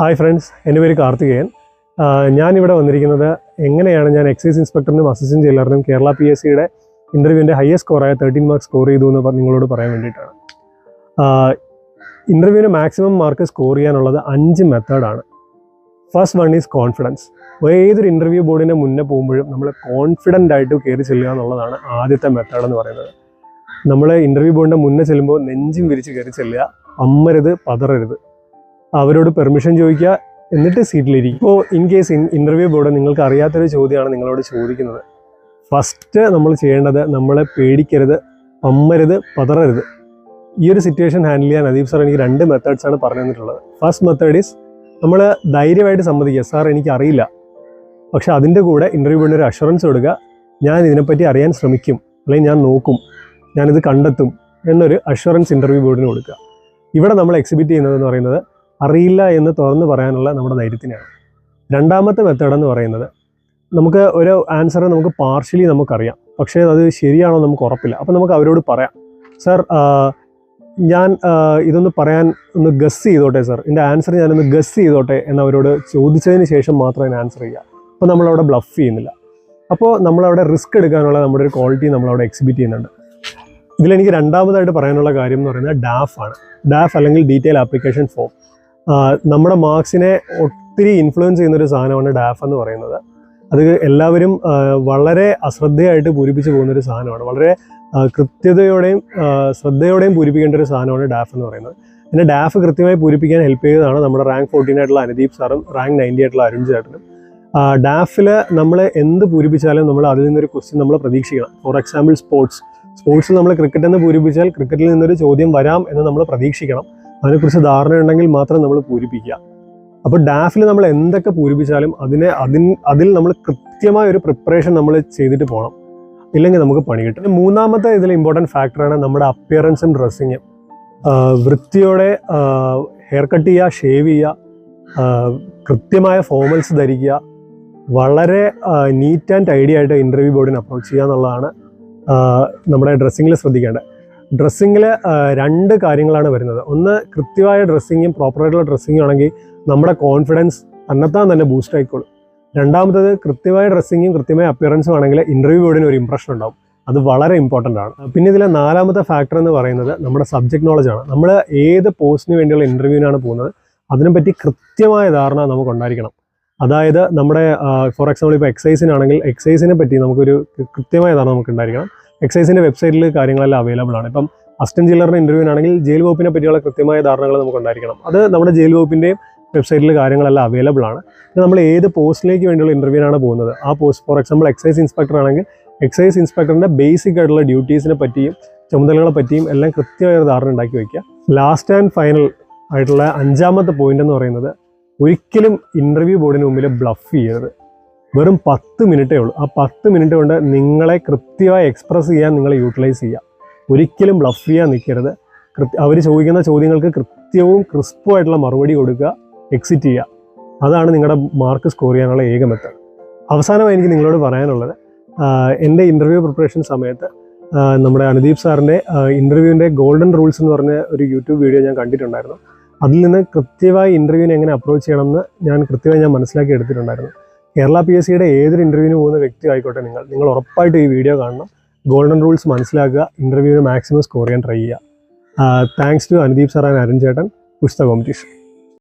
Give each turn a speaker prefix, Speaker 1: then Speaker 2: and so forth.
Speaker 1: Hi friends എന്റെ പേര് കാർത്തികേയൻ. ഞാനിവിടെ വന്നിരിക്കുന്നത് എങ്ങനെയാണ് ഞാൻ എക്സൈസ് ഇൻസ്പെക്ടറിനും അസിസ്റ്റന്റ് ജയിലറിനും കേരള പി എസ് സിയുടെ ഇന്റർവ്യൂവിന്റെ ഹയസ്റ്റ് സ്കോറായ തേർട്ടീൻ മാർക്ക് സ്കോർ ചെയ്തു എന്ന് നിങ്ങളോട് പറയാൻ വേണ്ടിയിട്ടാണ്. ഇന്റർവ്യൂവിന് മാക്സിമം മാർക്ക് സ്കോർ ചെയ്യാനുള്ളത് അഞ്ച് മെത്തേഡാണ് ഫസ്റ്റ് വൺ ഈസ് കോൺഫിഡൻസ് ഏതൊരു ഇന്റർവ്യൂ ബോർഡിന്റെ മുന്നേ പോകുമ്പോഴും നമ്മൾ കോൺഫിഡന്റ് ആയിട്ട് കയറി ചെല്ലുക എന്നുള്ളതാണ് ആദ്യത്തെ മെത്തേഡ് എന്ന് പറയുന്നത്. നമ്മൾ ഇന്റർവ്യൂ ബോർഡിന്റെ മുന്നേ ചെല്ലുമ്പോൾ നെഞ്ചും വിരിച്ച് കയറി ചെല്ലുക. അമ്മരുത് പതറരുത്. അവരോട് പെർമിഷൻ ചോദിക്കുക എന്നിട്ട് സീറ്റിലിരിക്കും ഇപ്പോൾ ഇൻ കേസ് ഇന്റർവ്യൂ ബോർഡ് നിങ്ങൾക്ക് അറിയാത്തൊരു ചോദ്യമാണ് നിങ്ങളോട് ചോദിക്കുന്നത്. ഫസ്റ്റ് നമ്മൾ ചെയ്യേണ്ടത് നമ്മളെ പേടിക്കരുത് പമ്മരുത് പതറരുത്. ഈ ഒരു സിറ്റുവേഷൻ ഹാൻഡിൽ ചെയ്യാൻ അദീപ് സാർ എനിക്ക് രണ്ട് മെത്തേഡ്സ് ആണ് പറഞ്ഞു തന്നിട്ടുള്ളത്. ഫസ്റ്റ് മെത്തേഡ് ഈസ് നമ്മൾ ധൈര്യമായിട്ട് സമ്മതിക്കുക. സാർ എനിക്ക് അറിയില്ല പക്ഷെ അതിന്റെ കൂടെ ഇന്റർവ്യൂ ബോർഡിന് ഒരു അഷുറൻസ് കൊടുക്കുക. ഞാൻ ഇതിനെപ്പറ്റി അറിയാൻ ശ്രമിക്കും. അല്ലെങ്കിൽ ഞാൻ നോക്കും. ഞാനിത് കണ്ടെത്തും എന്നൊരു അഷുറൻസ് ഇന്റർവ്യൂ ബോർഡിന് കൊടുക്കുക. ഇവിടെ നമ്മൾ എക്സിബിറ്റ് ചെയ്യുന്നതെന്ന് പറയുന്നത് അറിയില്ല എന്ന് തുറന്നു പറയാനുള്ള നമ്മുടെ ധൈര്യത്തിനാണ്. രണ്ടാമത്തെ മെത്തേഡ് എന്ന് പറയുന്നത് നമുക്ക് ഒരു ആൻസർ നമുക്ക് പാർഷ്യലി നമുക്കറിയാം. പക്ഷേ അത് ശരിയാണോ നമുക്ക് ഉറപ്പില്ല. അപ്പം നമുക്ക് അവരോട് പറയാം. സർ ഞാൻ ഇതൊന്ന് പറയാൻ ഒന്ന് ഗസ് ചെയ്തോട്ടെ സർ എന്റെ ആൻസർ ഞാനൊന്ന് ഗസ് ചെയ്തോട്ടെ എന്ന് അവരോട് ചോദിച്ചതിന് ശേഷം മാത്രം ഞാൻ ആൻസർ ചെയ്യുക അപ്പോൾ നമ്മളവിടെ ബ്ലഫ് ചെയ്യുന്നില്ല. അപ്പോൾ നമ്മളവിടെ റിസ്ക് എടുക്കാനുള്ള നമ്മുടെ ഒരു ക്വാളിറ്റി നമ്മളവിടെ എക്സിബിറ്റ് ചെയ്യുന്നുണ്ട്. ഇതിലെനിക്ക് രണ്ടാമതായിട്ട് പറയാനുള്ള കാര്യം എന്ന് പറയുന്നത് ഡാഫ് ആണ്. ഡാഫ് അല്ലെങ്കിൽ ഡീറ്റെയിൽ ആപ്ലിക്കേഷൻ ഫോം നമ്മുടെ മാർക്സിനെ ഒത്തിരി ഇൻഫ്ലുവൻസ് ചെയ്യുന്ന ഒരു സാധനമാണ് ഡാഫ് എന്ന് പറയുന്നത്. അത് എല്ലാവരും വളരെ അശ്രദ്ധയായിട്ട് പൂരിപ്പിച്ച് പോകുന്ന ഒരു സാധനമാണ്. വളരെ കൃത്യതയോടെയും ശ്രദ്ധയോടെയും പൂരിപ്പിക്കേണ്ട ഒരു സാധനമാണ് ഡാഫ് എന്ന് പറയുന്നത്. പിന്നെ ഡാഫ് കൃത്യമായി പൂരിപ്പിക്കാൻ ഹെൽപ്പ് ചെയ്തതാണ് നമ്മുടെ റാങ്ക് ഫോർട്ടീൻ ആയിട്ടുള്ള അനുദീപ് സാറും റാങ്ക് നയന്റി ആയിട്ടുള്ള അരുൺ ചേട്ടനും. ഡാഫിൽ നമ്മൾ എന്ത് പൂരിപ്പിച്ചാലും നമ്മൾ അതിൽ നിന്നൊരു ക്വസ്റ്റ്യൻ നമ്മൾ പ്രതീക്ഷിക്കണം. ഫോർ എക്സാമ്പിൾ സ്പോർട്സ് സ്പോർട്സിൽ നമ്മൾ ക്രിക്കറ്റ് എന്ന് പൂരിപ്പിച്ചാൽ ക്രിക്കറ്റിൽ നിന്നൊരു ചോദ്യം വരാം എന്ന് നമ്മൾ പ്രതീക്ഷിക്കണം. അതിനെക്കുറിച്ച് ധാരണ ഉണ്ടെങ്കിൽ മാത്രം നമ്മൾ പൂരിപ്പിക്കുക. അപ്പോൾ ഡാഫിൽ നമ്മൾ എന്തൊക്കെ പൂരിപ്പിച്ചാലും അതിനെ അതിൻ അതിൽ നമ്മൾ കൃത്യമായ ഒരു പ്രിപ്പറേഷൻ നമ്മൾ ചെയ്തിട്ട് പോകണം ഇല്ലെങ്കിൽ നമുക്ക് പണി കിട്ടും. മൂന്നാമത്തെ ഇതിൽ ഇമ്പോർട്ടന്റ് ഫാക്ടറാണ് നമ്മുടെ അപ്പിയറൻസും ഡ്രസ്സിങ്ങും വൃത്തിയോടെ ഹെയർ കട്ട് ചെയ്യുക ഷേവ് ചെയ്യുക കൃത്യമായ ഫോമൽസ് ധരിക്കുക വളരെ നീറ്റ് ആൻഡ് ടൈഡി ആയിട്ട് ഇന്റർവ്യൂ ബോർഡിനെ അപ്രോച്ച് ചെയ്യുക എന്നുള്ളതാണ് നമ്മുടെ ഡ്രസ്സിങ്ങിൽ ശ്രദ്ധിക്കേണ്ടത്. ഡ്രസ്സിങ്ങിൽ രണ്ട് കാര്യങ്ങളാണ് വരുന്നത്. ഒന്ന് കൃത്യമായ ഡ്രസ്സിങ്ങും പ്രോപ്പറായിട്ടുള്ള ഡ്രസ്സിങ്ങും ആണെങ്കിൽ നമ്മുടെ കോൺഫിഡൻസ് തന്നെത്താൻ തന്നെ ബൂസ്റ്റ് ആയിക്കോളും. രണ്ടാമത്തത് കൃത്യമായ ഡ്രസ്സിങ്ങും കൃത്യമായ അപ്പിയറൻസും ആണെങ്കിൽ ഇന്റർവ്യൂ ബോർഡിന് ഒരു ഇമ്പ്രഷൻ ഉണ്ടാവും. അത് വളരെ ഇമ്പോർട്ടന്റ് ആണ്. പിന്നെ ഇതിലെ നാലാമത്തെ ഫാക്ടർ എന്ന് പറയുന്നത് നമ്മുടെ സബ്ജക്ട് ആണ്. നമ്മൾ ഏത് പോസ്റ്റിന് വേണ്ടിയുള്ള ഇന്റർവ്യൂവിനാണ് പോകുന്നത് അതിനെപ്പറ്റി കൃത്യമായ ധാരണ നമുക്ക് ഉണ്ടായിരിക്കണം. അതായത് നമ്മുടെ ഫോർ എക്സാമ്പിൾ ഇപ്പോൾ എക്സൈസിനാണെങ്കിൽ എക്സൈസിനെ പറ്റി നമുക്കൊരു കൃത്യമായ ധാരണ നമുക്ക് ഉണ്ടായിരിക്കണം. എക്സൈസിന്റെ വെബ്സൈറ്റിൽ കാര്യങ്ങളെല്ലാം അവൈലബിൾ ആണ്. ഇപ്പം അസിസ്റ്റന്റ് ഇന്റർവ്യൂ ആണെങ്കിൽ ജയിൽ വകുപ്പിനെ പറ്റിയുള്ള കൃത്യമായ ധാരണകൾ നമുക്ക് ഉണ്ടായിരിക്കണം. അത് നമ്മുടെ ജയിൽ വകുപ്പിന്റെയും വെബ്സൈറ്റിൽ കാര്യങ്ങളെല്ലാം അവൈലബിൾ ആണ്. നമ്മൾ ഏത് പോസ്റ്റിലേക്ക് വേണ്ടിയുള്ള ഇന്റർവ്യൂവിനാണ് പോകുന്നത്? ആ post for example excise inspector ആണെങ്കിൽ എക്സൈസ് ഇൻസ്പെക്ടറിന്റെ ബേസിക് ആയിട്ടുള്ള ഡ്യൂട്ടീസിനെ പറ്റിയും ചുമതലകളെ പറ്റിയും എല്ലാം കൃത്യമായ ഒരു ധാരണ ഉണ്ടാക്കി വയ്ക്കുക ലാസ്റ്റ് ആൻഡ് ഫൈനൽ ആയിട്ടുള്ള അഞ്ചാമത്തെ പോയിന്റ് എന്ന് പറയുന്നത് ഒരിക്കലും ഇന്റർവ്യൂ ബോർഡിന് മുമ്പിൽ ബ്ലഫ് ചെയ്യരുത്. വെറും പത്ത് മിനിറ്റേ ഉള്ളൂ. ആ പത്ത് മിനിറ്റ് കൊണ്ട് നിങ്ങളെ കൃത്യമായി എക്സ്പ്രസ് ചെയ്യാൻ നിങ്ങളെ യൂട്ടിലൈസ് ചെയ്യുക ഒരിക്കലും ബ്ലഫ് ചെയ്യാൻ നിൽക്കരുത്. കൃത്യ അവർ ചോദിക്കുന്ന ചോദ്യങ്ങൾക്ക് കൃത്യവും ക്രിസ്പും ആയിട്ടുള്ള മറുപടി കൊടുക്കുക എക്സിറ്റ് ചെയ്യുക. അതാണ് നിങ്ങളുടെ മാർക്ക് സ്കോർ ചെയ്യാനുള്ള ഏക മെത്തേഡ് അവസാനമായി എനിക്ക് നിങ്ങളോട് പറയാനുള്ളത് എന്റെ ഇന്റർവ്യൂ പ്രിപ്പറേഷൻ സമയത്ത് നമ്മുടെ അനുദീപ് സാറിന്റെ ഇന്റർവ്യൂവിന്റെ ഗോൾഡൻ റൂൾസ് എന്ന് പറഞ്ഞ ഒരു യൂട്യൂബ് വീഡിയോ ഞാൻ കണ്ടിട്ടുണ്ടായിരുന്നു. അതിൽ നിന്ന് കൃത്യമായി ഇന്റർവ്യൂവിനെ എങ്ങനെ അപ്രോച്ച് ചെയ്യണമെന്ന് ഞാൻ കൃത്യമായി ഞാൻ മനസ്സിലാക്കി എടുത്തിട്ടുണ്ടായിരുന്നു. കേരള പി എസ് സിയുടെ ഏതൊരു ഇന്റർവ്യൂവിന് പോകുന്ന വ്യക്തി ആയിക്കോട്ടെ നിങ്ങൾ നിങ്ങൾ ഉറപ്പായിട്ട് ഈ വീഡിയോ കാണണം. ഗോൾഡൻ റൂൾസ് മനസ്സിലാക്കുക ഇന്റർവ്യൂവിന് മാക്സിമം സ്കോർ ചെയ്യാൻ ട്രൈ ചെയ്യുക. Thanks to Anudeep sir and Arun ചേട്ടൻ പുസ്തക കോമ്പറ്റീഷൻ